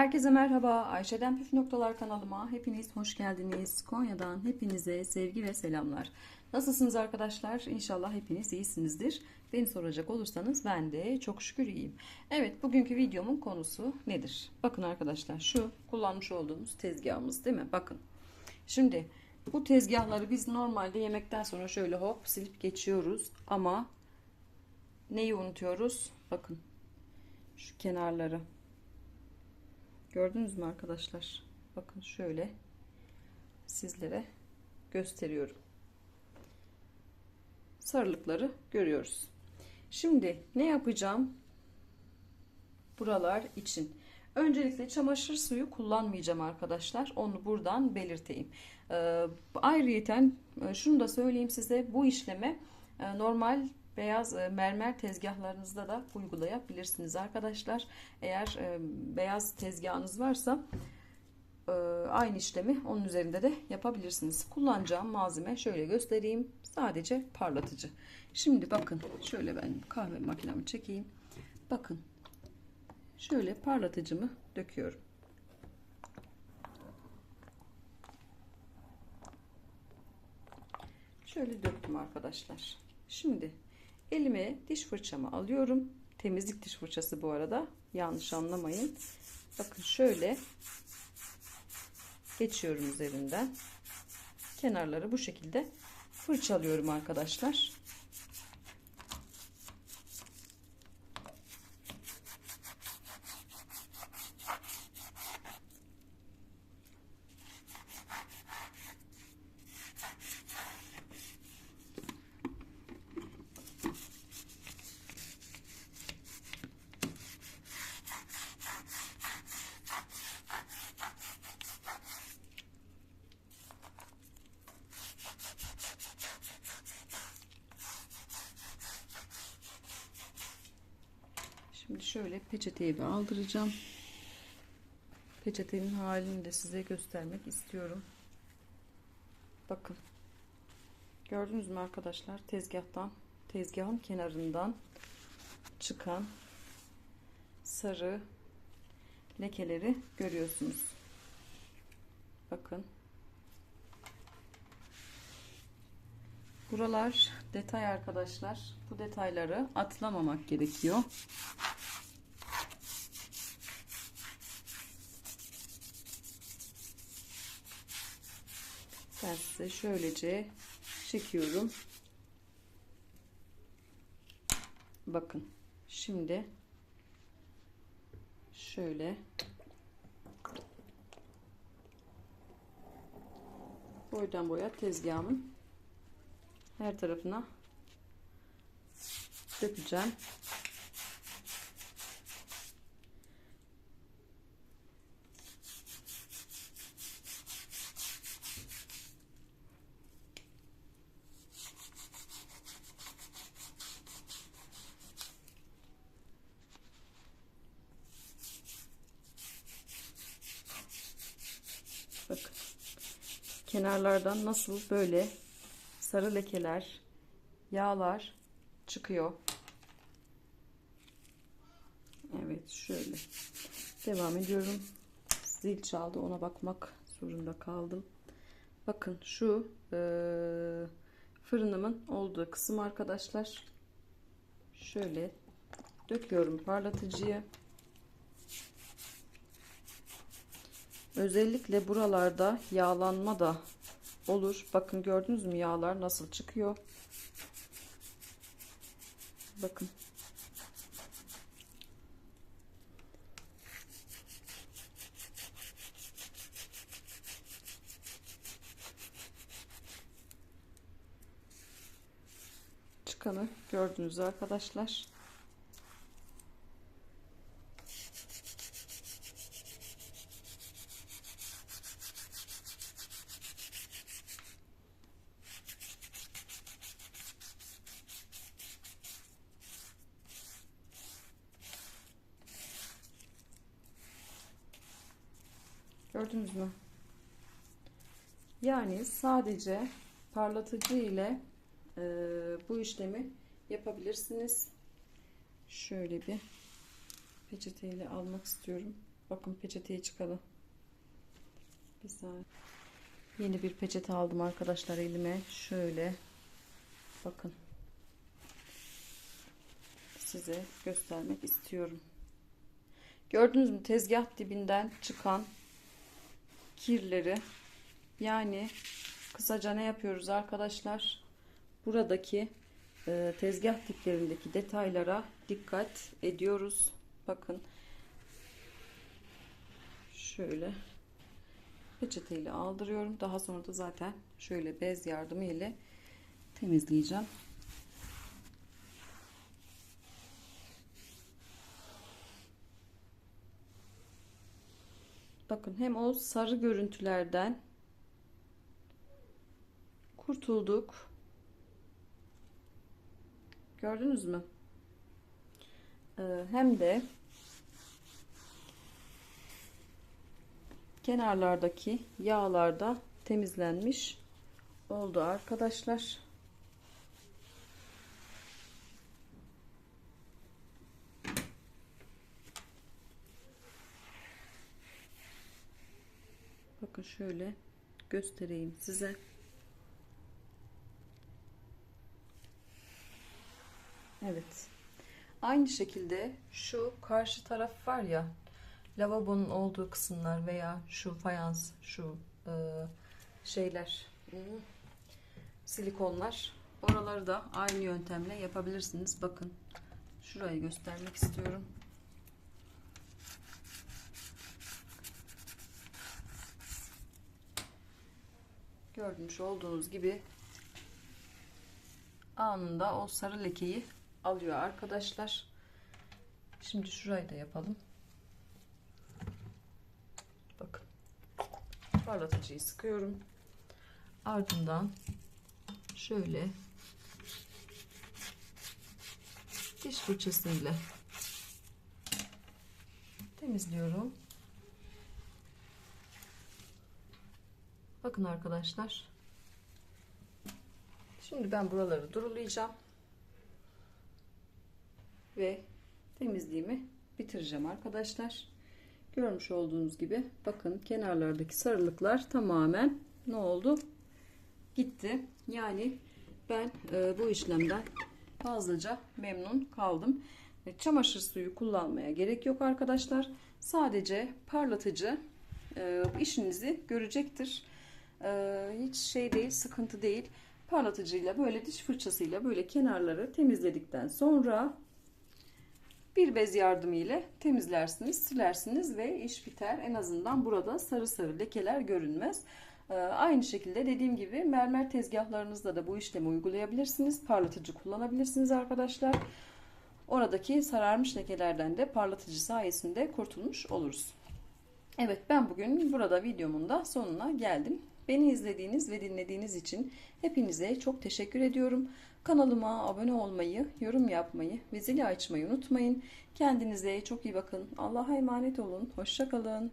Herkese merhaba. Ayşe'den Püf Noktalar kanalıma hepiniz hoş geldiniz. Konya'dan hepinize sevgi ve selamlar. Nasılsınız arkadaşlar? İnşallah hepiniz iyisinizdir. Beni soracak olursanız ben de çok şükür iyiyim. Evet bugünkü videomun konusu nedir? Bakın arkadaşlar şu kullanmış olduğumuz tezgahımız değil mi? Bakın. Şimdi bu tezgahları biz normalde yemekten sonra şöyle hop silip geçiyoruz. Ama neyi unutuyoruz? Bakın şu kenarları. Gördünüz mü arkadaşlar? Bakın şöyle sizlere gösteriyorum. Sarılıkları görüyoruz. Şimdi ne yapacağım? Buralar için. Öncelikle çamaşır suyu kullanmayacağım arkadaşlar. Onu buradan belirteyim. Ee, ayrıyeten e, şunu da söyleyeyim size. Bu işleme e, normal beyaz e, mermer tezgahlarınızda da uygulayabilirsiniz arkadaşlar. Eğer e, beyaz tezgahınız varsa e, aynı işlemi onun üzerinde de yapabilirsiniz. Kullanacağım malzeme şöyle göstereyim. Sadece parlatıcı. Şimdi bakın şöyle ben kahve makinemi çekeyim. Bakın şöyle parlatıcımı döküyorum. Şöyle döktüm arkadaşlar. Şimdi elime diş fırçamı alıyorum. Temizlik diş fırçası bu arada. Yanlış anlamayın. Bakın şöyle geçiyorum üzerinden. Kenarları bu şekilde fırçalıyorum arkadaşlar. Şimdi şöyle peçeteyi bir aldıracağım. Peçetenin halini de size göstermek istiyorum. Bakın. Gördünüz mü arkadaşlar? Tezgahtan, tezgahın kenarından çıkan sarı lekeleri görüyorsunuz. Bakın. Buralar detay arkadaşlar. Bu detayları atlamamak gerekiyor. Ben size şöylece çekiyorum. Bakın. Şimdi şöyle boydan boya tezgahımın her tarafına dökeceğim. Bakın. Kenarlardan nasıl böyle sarı lekeler, yağlar çıkıyor. Evet şöyle. Devam ediyorum. Zil çaldı ona bakmak zorunda kaldım. Bakın şu e, fırınımın olduğu kısım arkadaşlar. Şöyle döküyorum parlatıcıyı. Özellikle buralarda yağlanma da olur. Bakın gördünüz mü yağlar nasıl çıkıyor. Bakın. Çıkanı gördünüz arkadaşlar. Gördünüz mü? Yani sadece parlatıcı ile e, bu işlemi yapabilirsiniz. Şöyle bir peçeteyle almak istiyorum. Bakın peçeteyi çıkalım. Bir saniye. Yeni bir peçete aldım arkadaşlar elime. Şöyle. Bakın. Size göstermek istiyorum. Gördünüz mü tezgah dibinden çıkan kirleri yani kısaca ne yapıyoruz arkadaşlar? Buradaki e, tezgah diplerindeki detaylara dikkat ediyoruz. Bakın şöyle peçeteyle aldırıyorum. Daha sonra da zaten şöyle bez yardımı ile temizleyeceğim. Bakın hem o sarı görüntülerden kurtulduk. Gördünüz mü? Ee, hem de kenarlardaki yağlarda temizlenmiş oldu arkadaşlar. Bakın şöyle göstereyim size. Evet. Aynı şekilde şu karşı taraf var ya lavabonun olduğu kısımlar veya şu fayans şu e, şeyler silikonlar oraları da aynı yöntemle yapabilirsiniz. Bakın şurayı göstermek istiyorum. Gördüğünüz olduğunuz gibi anında o sarı lekeyi alıyor arkadaşlar. Şimdi şurayı da yapalım. Bakın. Parlatıcıyı sıkıyorum. Ardından şöyle diş fırçasıyla temizliyorum. Bakın arkadaşlar. Şimdi ben buraları durulayacağım. Ve temizliğimi bitireceğim arkadaşlar. Görmüş olduğunuz gibi bakın kenarlardaki sarılıklar tamamen ne oldu? Gitti. Yani ben e, bu işlemden fazlaca memnun kaldım. E, çamaşır suyu kullanmaya gerek yok arkadaşlar. Sadece parlatıcı e, işinizi görecektir. E, hiç şey değil, sıkıntı değil. Parlatıcıyla böyle diş fırçasıyla böyle kenarları temizledikten sonra bir bez yardımı ile temizlersiniz, silersiniz ve iş biter. En azından burada sarı sarı lekeler görünmez. Ee, aynı şekilde dediğim gibi mermer tezgahlarınızda da bu işlemi uygulayabilirsiniz. Parlatıcı kullanabilirsiniz arkadaşlar. Oradaki sararmış lekelerden de parlatıcı sayesinde kurtulmuş oluruz. Evet ben bugün burada videomun da sonuna geldim. Beni izlediğiniz ve dinlediğiniz için hepinize çok teşekkür ediyorum. Kanalıma abone olmayı, yorum yapmayı ve zili açmayı unutmayın. Kendinize çok iyi bakın. Allah'a emanet olun. Hoşçakalın.